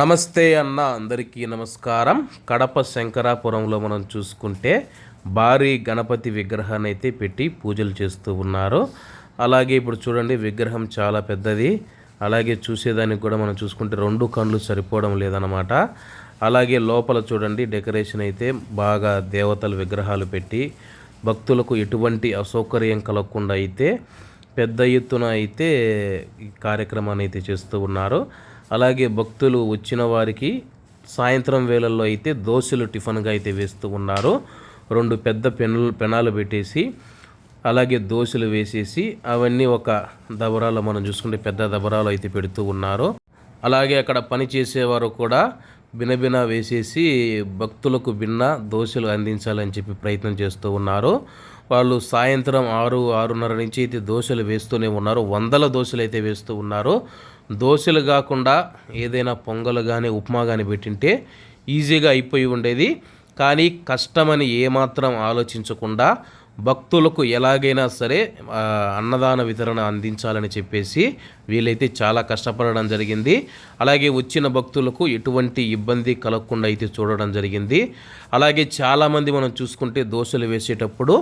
నమస్తే అన్న అందరికీ నమస్కారం. కడప శంకరాపురంలో మనం చూసుకుంటే భారీ గణపతి విగ్రహాన్ని అయితే పెట్టి పూజలు చేస్తూ ఉన్నారు. అలాగే ఇప్పుడు చూడండి విగ్రహం చాలా పెద్దది. అలాగే చూసేదానికి కూడా మనం చూసుకుంటే రెండు కళ్ళు సరిపోవడం లేదనమాట అలాగే లోపల చూడండి డెకరేషన్ అయితే బాగా దేవతల విగ్రహాలు పెట్టి భక్తులకు ఎటువంటి అసౌకర్యం కలగకుండా అయితే పెద్ద ఎత్తున అయితే ఈ కార్యక్రమాన్ని అయితే చేస్తూ ఉన్నారు. అలాగే భక్తులు వచ్చిన వారికి సాయంత్రం వేళల్లో అయితే దోశలు టిఫిన్గా అయితే వేస్తూ ఉన్నారు. రెండు పెద్ద పెనులు పెనాలు పెట్టేసి అలాగే దోశలు వేసేసి అవన్నీ ఒక దబరాలో మనం చూసుకుంటే పెద్ద దబరాలు అయితే పెడుతూ ఉన్నారు. అలాగే అక్కడ పని చేసేవారు కూడా బినబిన వేసేసి భక్తులకు భిన్న దోశలు అందించాలని చెప్పి ప్రయత్నం చేస్తూ ఉన్నారు. వాళ్ళు సాయంత్రం ఆరు ఆరున్నర నుంచి అయితే దోశలు వేస్తూనే ఉన్నారు. వందల దోశలు అయితే వేస్తూ ఉన్నారు. దోశలు కాకుండా ఏదైనా పొంగలు కానీ ఉప్మా కానీ పెట్టింటే ఈజీగా అయిపోయి ఉండేది. కానీ కష్టమని ఏమాత్రం ఆలోచించకుండా భక్తులకు ఎలాగైనా సరే అన్నదాన వితరణ అందించాలని చెప్పేసి వీళ్ళైతే చాలా కష్టపడడం జరిగింది. అలాగే వచ్చిన భక్తులకు ఎటువంటి ఇబ్బంది కలగకుండా అయితే చూడడం జరిగింది. అలాగే చాలామంది మనం చూసుకుంటే దోశలు వేసేటప్పుడు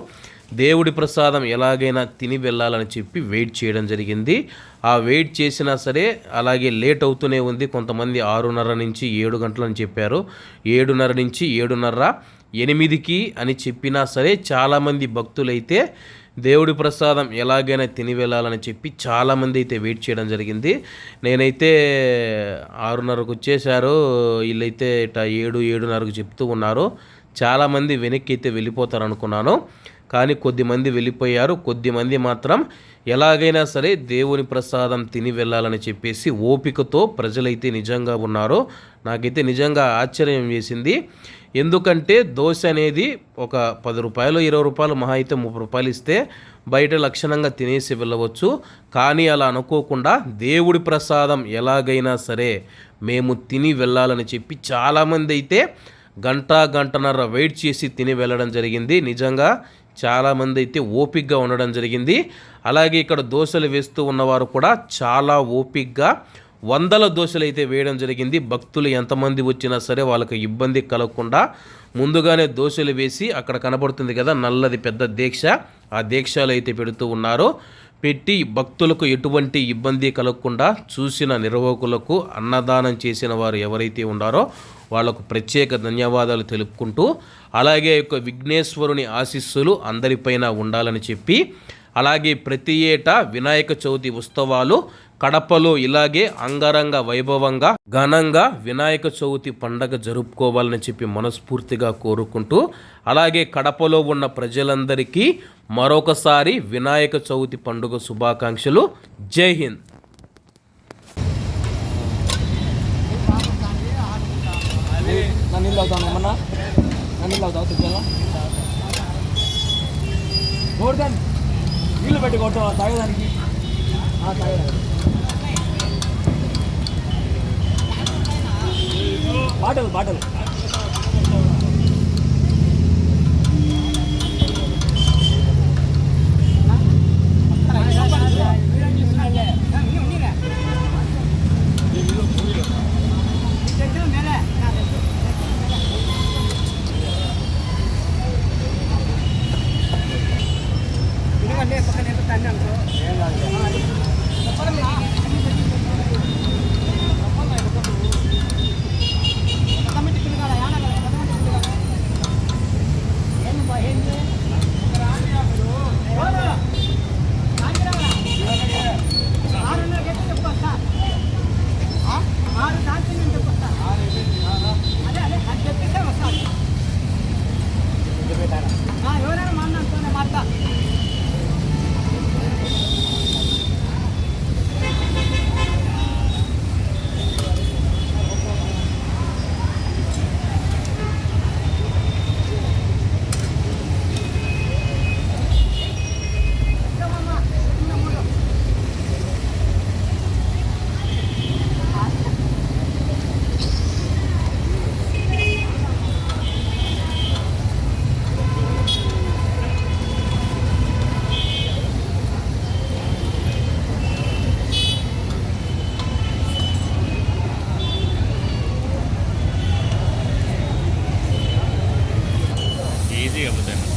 దేవుడి ప్రసాదం ఎలాగైనా తిని వెళ్ళాలని చెప్పి వెయిట్ చేయడం జరిగింది. ఆ వెయిట్ చేసినా సరే అలాగే లేట్ అవుతూనే ఉంది. కొంతమంది ఆరున్నర నుంచి ఏడు గంటలని చెప్పారు. ఏడున్నర నుంచి ఏడున్నర ఎనిమిదికి అని చెప్పినా సరే చాలామంది భక్తులైతే దేవుడి ప్రసాదం ఎలాగైనా తిని వెళ్ళాలని చెప్పి చాలామంది అయితే వెయిట్ చేయడం జరిగింది. నేనైతే ఆరున్నరకు వచ్చేసారు వీళ్ళైతే ఇట ఏడు ఏడున్నరకు చెప్తూ ఉన్నారు. చాలామంది వెనక్కి అయితే వెళ్ళిపోతారు అనుకున్నాను కానీ కొద్దిమంది వెళ్ళిపోయారు. కొద్దిమంది మాత్రం ఎలాగైనా సరే దేవుని ప్రసాదం తిని వెళ్ళాలని చెప్పేసి ఓపికతో ప్రజలైతే నిజంగా ఉన్నారో నాకైతే నిజంగా ఆశ్చర్యం వేసింది. ఎందుకంటే దోశ అనేది ఒక పది రూపాయలు ఇరవై రూపాయలు మహా అయితే ముప్పై రూపాయలు ఇస్తే బయట లక్షణంగా తినేసి వెళ్ళవచ్చు. కానీ అలా అనుకోకుండా దేవుడి ప్రసాదం ఎలాగైనా సరే మేము తిని వెళ్ళాలని చెప్పి చాలామంది అయితే గంట గంటన్నర వెయిట్ చేసి తిని వెళ్ళడం జరిగింది. నిజంగా చాలామంది అయితే ఓపిక్గా ఉండడం జరిగింది. అలాగే ఇక్కడ దోశలు వేస్తూ ఉన్నవారు కూడా చాలా ఓపిక్గా వందల దోశలు అయితే వేయడం జరిగింది. భక్తులు ఎంతమంది వచ్చినా సరే వాళ్ళకి ఇబ్బంది కలగకుండా ముందుగానే దోశలు వేసి అక్కడ కనబడుతుంది కదా నల్లది పెద్ద దీక్ష. ఆ దీక్షలు అయితే పెడుతూ ఉన్నారు. పెట్టి భక్తులకు ఎటువంటి ఇబ్బంది కలగకుండా చూసిన నిర్వాహకులకు అన్నదానం చేసిన వారు ఎవరైతే ఉన్నారో వాళ్ళకు ప్రత్యేక ధన్యవాదాలు తెలుపుకుంటూ అలాగే యొక్క విఘ్నేశ్వరుని ఆశీస్సులు అందరిపైన ఉండాలని చెప్పి అలాగే ప్రతి ఏటా వినాయక చవితి ఉత్సవాలు కడపలో ఇలాగే అంగరంగ వైభవంగా ఘనంగా వినాయక చవితి పండగ జరుపుకోవాలని చెప్పి మనస్ఫూర్తిగా కోరుకుంటూ అలాగే కడపలో ఉన్న ప్రజలందరికీ మరొకసారి వినాయక చవితి పండుగ శుభాకాంక్షలు. జై హింద్. ನಾನು నీళ్ళు పెట్టి కొట్టవా తాగేదానికి? బాటలు బాటలు తాగేదానికి బాటలు బాటలు ఈజీగా పోతాయి మొత్తం